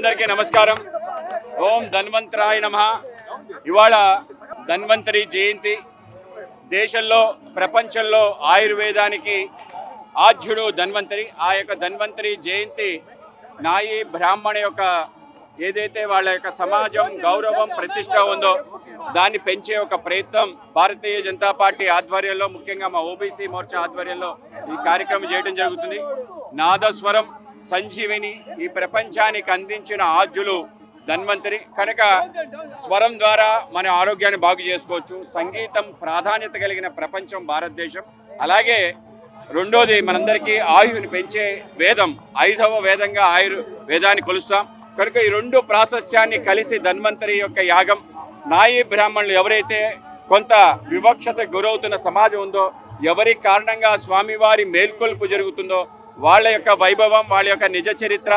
అందరికీ నమస్కారం. ఓం ధన్వంతరాయ నమ. ఇవాళ ధన్వంతరి జయంతి. దేశంలో ప్రపంచంలో ఆయుర్వేదానికి ఆద్యుడు ధన్వంతరి. ఆ యొక్క ధన్వంతరి జయంతి నాయి బ్రాహ్మణ యొక్క ఏదైతే వాళ్ళ యొక్క సమాజం గౌరవం ప్రతిష్ట ఉందో దాన్ని పెంచే ఒక ప్రయత్నం భారతీయ జనతా పార్టీ ఆధ్వర్యంలో ముఖ్యంగా మా ఓబీసీ మోర్చా ఆధ్వర్యంలో ఈ కార్యక్రమం చేయడం జరుగుతుంది. నాదస్వరం సంజీవిని ఈ ప్రపంచానికి అందించిన ఆద్యులు ధన్వంతరి. కనుక స్వరం ద్వారా మన ఆరోగ్యాన్ని బాగు చేసుకోవచ్చు. సంగీతం ప్రాధాన్యత కలిగిన ప్రపంచం భారతదేశం. అలాగే రెండోది మనందరికీ ఆయువుని పెంచే వేదం ఐదవ వేదంగా ఆయుర్ వేదాన్ని కొలుస్తాం. కనుక ఈ రెండు ప్రాశస్యాన్ని కలిసి ధన్వంతరి యొక్క యాగం. నాయి బ్రాహ్మణులు ఎవరైతే కొంత వివక్షత గురవుతున్న సమాజం ఉందో ఎవరి కారణంగా స్వామివారి మేల్కొల్పు జరుగుతుందో వాళ్ళ యొక్క వైభవం వాళ్ళ యొక్క నిజ చరిత్ర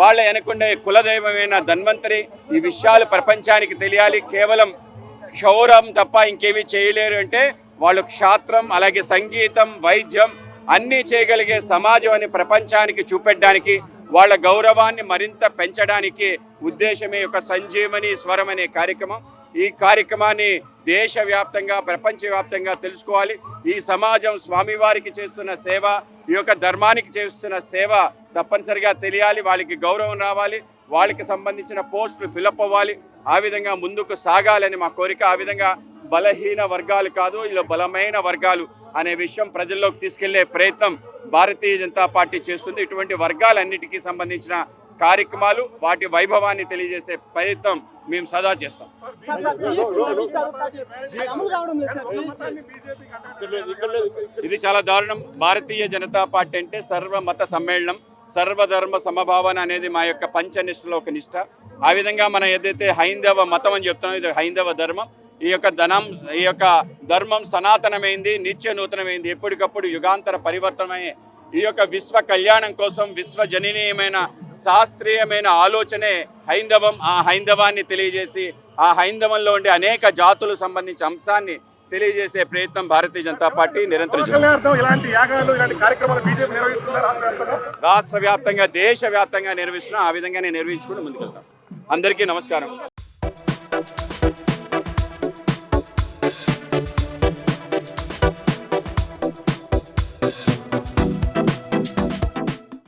వాళ్ళ వెనుకుండే కులదైవమైన ధన్వంతరి ఈ విషయాలు ప్రపంచానికి తెలియాలి. కేవలం క్షౌరం తప్ప ఇంకేమీ చేయలేరు అంటే వాళ్ళు క్షాత్రం అలాగే సంగీతం వైద్యం అన్నీ చేయగలిగే సమాజం అని ప్రపంచానికి చూపెట్టడానికి వాళ్ళ గౌరవాన్ని మరింత పెంచడానికి ఉద్దేశమే యొక్క సంజీవని స్వరం అనే కార్యక్రమం. ఈ కార్యక్రమాన్ని దేశవ్యాప్తంగా ప్రపంచవ్యాప్తంగా తెలుసుకోవాలి. ఈ సమాజం స్వామివారికి చేస్తున్న సేవ ఈ యొక్క ధర్మానికి చేస్తున్న సేవ తప్పనిసరిగా తెలియాలి. వాళ్ళకి గౌరవం రావాలి. వాళ్ళకి సంబంధించిన పోస్టులు ఫిలప్ అవ్వాలి. ఆ విధంగా ముందుకు సాగాలని మా కోరిక. ఆ విధంగా బలహీన వర్గాలు కాదు ఇలా బలమైన వర్గాలు అనే విషయం ప్రజల్లోకి తీసుకెళ్ళే ప్రయత్నం భారతీయ జనతా పార్టీ చేస్తుంది. ఇటువంటి వర్గాలన్నిటికీ సంబంధించిన కార్యక్రమాలు వాటి వైభవాన్ని తెలియజేసే ప్రయత్నం మేము సదా చేస్తాం. ఇది చాలా దారుణం. భారతీయ జనతా పార్టీ అంటే సర్వమత సమ్మేళనం సర్వధర్మ సమభావన అనేది మా యొక్క పంచనిష్టలో ఒక నిష్ట. ఆ విధంగా మనం ఏదైతే హైందవ మతం అని చెప్తామో ఇది హైందవ ధర్మం. ఈ యొక్క ధనం ఈ యొక్క ధర్మం సనాతనమైంది నిత్య నూతనమైంది. ఎప్పటికప్పుడు యుగాంతర పరివర్తనమయ్యే ఈ యొక్క విశ్వ కళ్యాణం కోసం విశ్వజననీయమైన శాస్త్రీయమైన ఆలోచనే హైందవం ఆ హైందవాన్ని తెలియజేసి ఆ హైందవంలో ఉండే అనేక జాతులు సంబంధించిన అంశాన్ని తెలియజేసే ప్రయత్నం భారతీయ జనతా పార్టీ నిరంతరం రాష్ట్ర వ్యాప్తంగా దేశ వ్యాప్తంగా నిర్వహిస్తున్నాం ఆ విధంగానే నిర్వహించుకుంటూ ముందుకెళ్తాం. అందరికీ నమస్కారం.